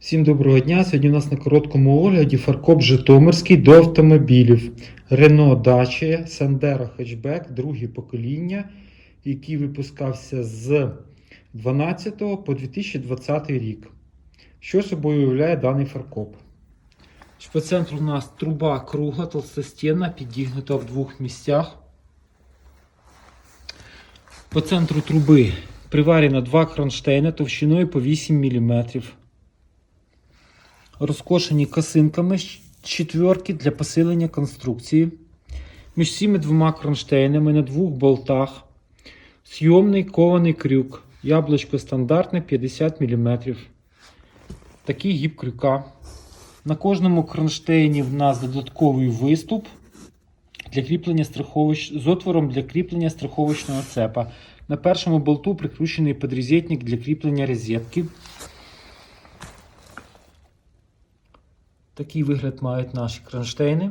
Всім доброго дня. Сьогодні у нас на короткому огляді фаркоп Житомирський до автомобілів Renault Dacia Sandero Hatchback, друге покоління, який випускався з 12 по 2020 рік. Що собою уявляє даний фаркоп? По центру у нас труба кругла, толстостінна, підігнута в двох місцях. По центру труби приварено два кронштейни товщиною по 8 мм. Розкошені косинками четверки для посилення конструкції. Між цими двома кронштейнами на двох болтах. Зйомний кований крюк. Яблучко стандартне 50 мм. Такий гіб крюка. На кожному кронштейні в нас додатковий виступ для кріплення страховищ... з отвором для кріплення страховочного цепа. На першому болту прикручений подрізетник для кріплення розетки. Такий вигляд мають наші кронштейни.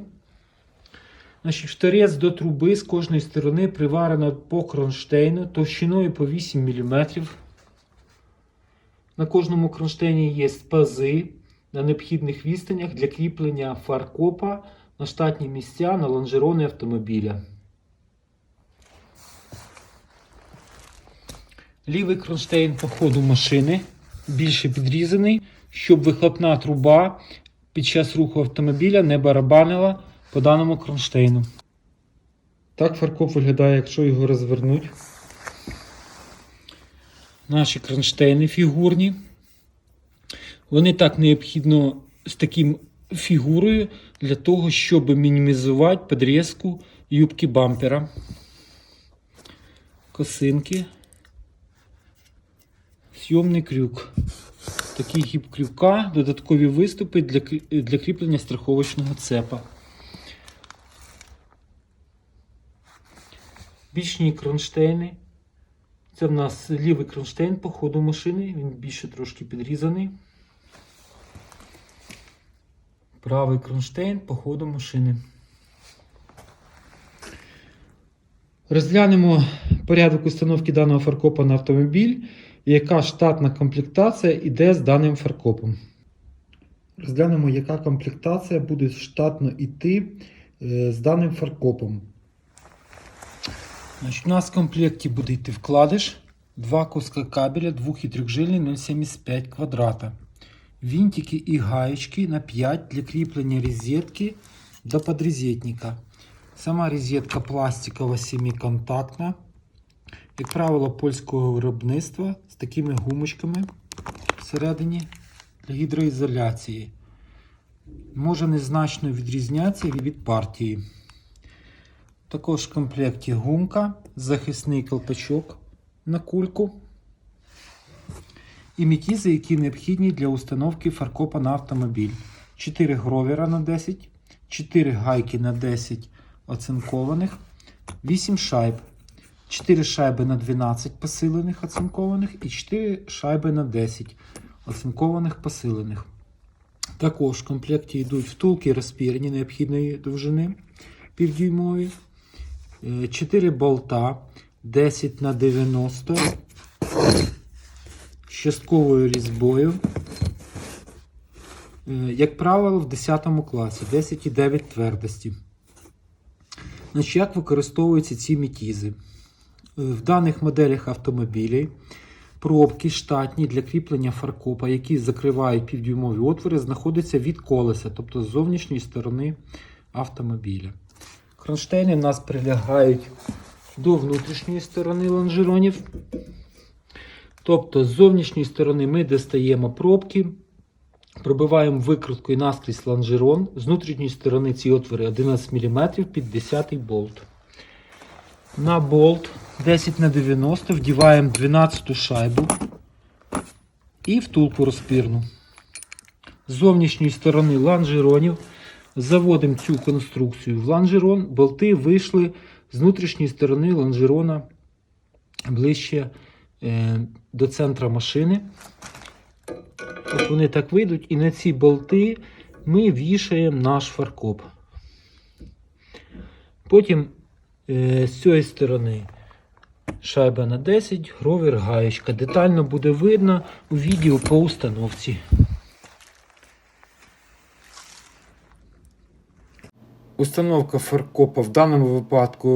Значить, штирець до труби з кожної сторони приварено по кронштейну товщиною по 8 мм. На кожному кронштейні є пази на необхідних відстанях для кріплення фаркопа на штатні місця на лонжерони автомобіля. Лівий кронштейн по ходу машини більше підрізаний, щоб вихлопна труба під час руху автомобіля не барабанила по даному кронштейну. Так фаркоп виглядає, якщо його розвернуть. Наші кронштейни фігурні. Вони так необхідно з таким фігурою для того, щоб мінімізувати підрізку юбки бампера. Косинки. Сйомний крюк. Такий гіб крюка, додаткові виступи для, для кріплення страховочного цепа. Бічні кронштейни. Це в нас лівий кронштейн по ходу машини, він більше трошки підрізаний. Правий кронштейн по ходу машини. Розглянемо порядок установки даного фаркопа на автомобіль і яка штатна комплектація йде з даним фаркопом. Розглянемо, яка комплектація буде штатно йти е, з даним фаркопом. Значить, у нас в комплекті буде йти вкладиш, два куска кабеля 2 і 3 0,75 квадрата. Винтики і гаєчки на 5 для кріплення розетки до подрезетника. Сама розетка пластикова семиконтактна. Як правило, польського виробництва з такими гумочками всередині для гідроізоляції. Може незначно відрізнятися від партії. Також в комплекті гумка, захисний колпачок на кульку і мітізи, які необхідні для установки фаркопа на автомобіль. 4 гровера на 10, 4 гайки на 10 оцинкованих, 8 шайб. 4 шайби на 12 посилених оцинкованих і 4 шайби на 10 оцинкованих посилених. Також в комплекті йдуть втулки розпірені необхідної довжини півдюймові. 4 болта 10 на 90 з частковою різьбою. Е, Як правило, в 10 класі 10,9 твердості. Значить, як використовуються ці мітізи? В даних моделях автомобілів пробки штатні для кріплення фаркопа, які закривають півдюймові отвори, знаходяться від колеса, тобто з зовнішньої сторони автомобіля. Кронштейни у нас прилягають до внутрішньої сторони лонжеронів. Тобто, з зовнішньої сторони ми достаємо пробки, пробиваємо викруткою наскрізь лонжерон. З внутрішньої сторони ці отвори 11 мм під 10 болт. На болт 10 на 90 вдіваємо 12 шайбу і втулку розпірну. З зовнішньої сторони лонжеронів заводимо цю конструкцію в лонжерон. Болти вийшли з внутрішньої сторони лонжерона ближче е, до центра машини. От вони так вийдуть, і на ці болти ми вішаємо наш фаркоп. Потім Е, з цієї сторони шайба на 10, гровер гаєчка. Детально буде видно у відео по установці. Установка фаркопа в даному випадку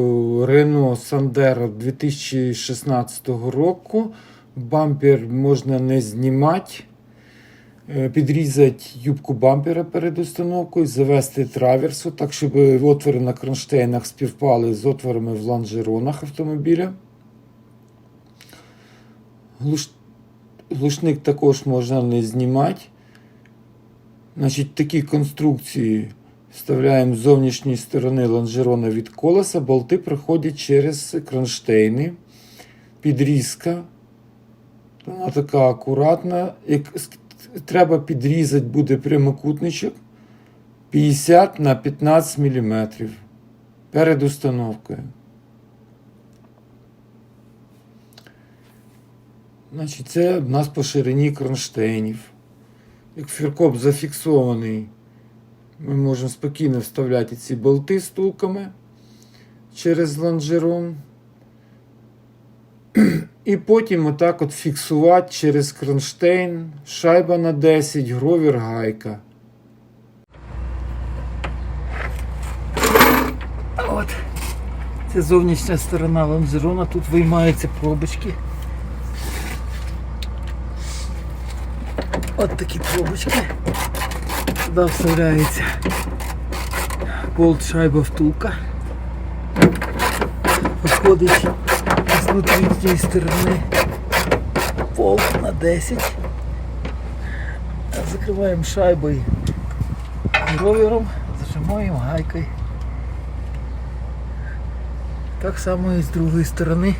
Renault Sandero 2016 року. Бампер можна не знімати. Е, Підрізати юбку бампера перед установкою, завести траверсу, так, щоб отвори на кронштейнах співпали з отворами в лонжеронах автомобіля. Глуш... Глушник також можна не знімати. Значить, такі конструкції вставляємо з зовнішньої сторони лонжерона від колеса, болти проходять через кронштейни, підрізка. Вона така акуратна. Як треба підрізати буде прямокутничок 50 на 15 мм перед установкою. Значить, це в нас по ширині кронштейнів. Як фіркоп зафіксований, ми можемо спокійно вставляти ці болти стулками через лонжерон. І потім отак от фіксувати через кронштейн, шайба на 10, гровір гайка. От. Це зовнішня сторона лонжерона. Тут виймаються пробочки. От такі пробочки. Туди вставляється болт шайба втулка. Виходить знутрі цієї сторони болт на 10. Закриваємо шайбою ровером, зажимаємо гайкою. Так само і з другої сторони,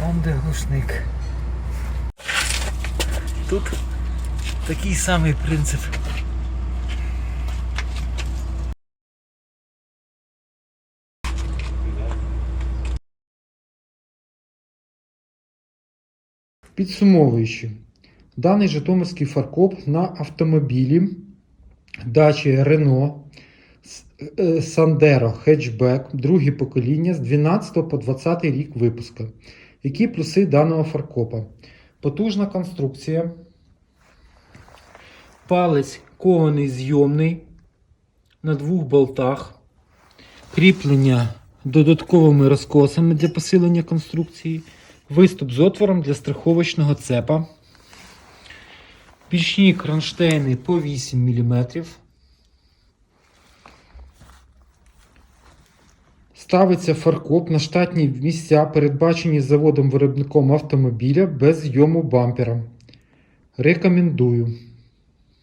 там де глушник. Тут такий самий принцип. Підсумовуючи, даний житомирський фаркоп на автомобілі дачі Renault е, Sandero хетчбек друге покоління з 12 по 20 рік випуску. Які плюси даного фаркопа? Потужна конструкція. Палець кований зйомний на двох болтах. Кріплення додатковими розкосами для посилення конструкції. Виступ з отвором для страховочного цепа. Пічні кронштейни по 8 мм. Ставиться фаркоп на штатні місця, передбачені заводом-виробником автомобіля без зйому бампера. Рекомендую.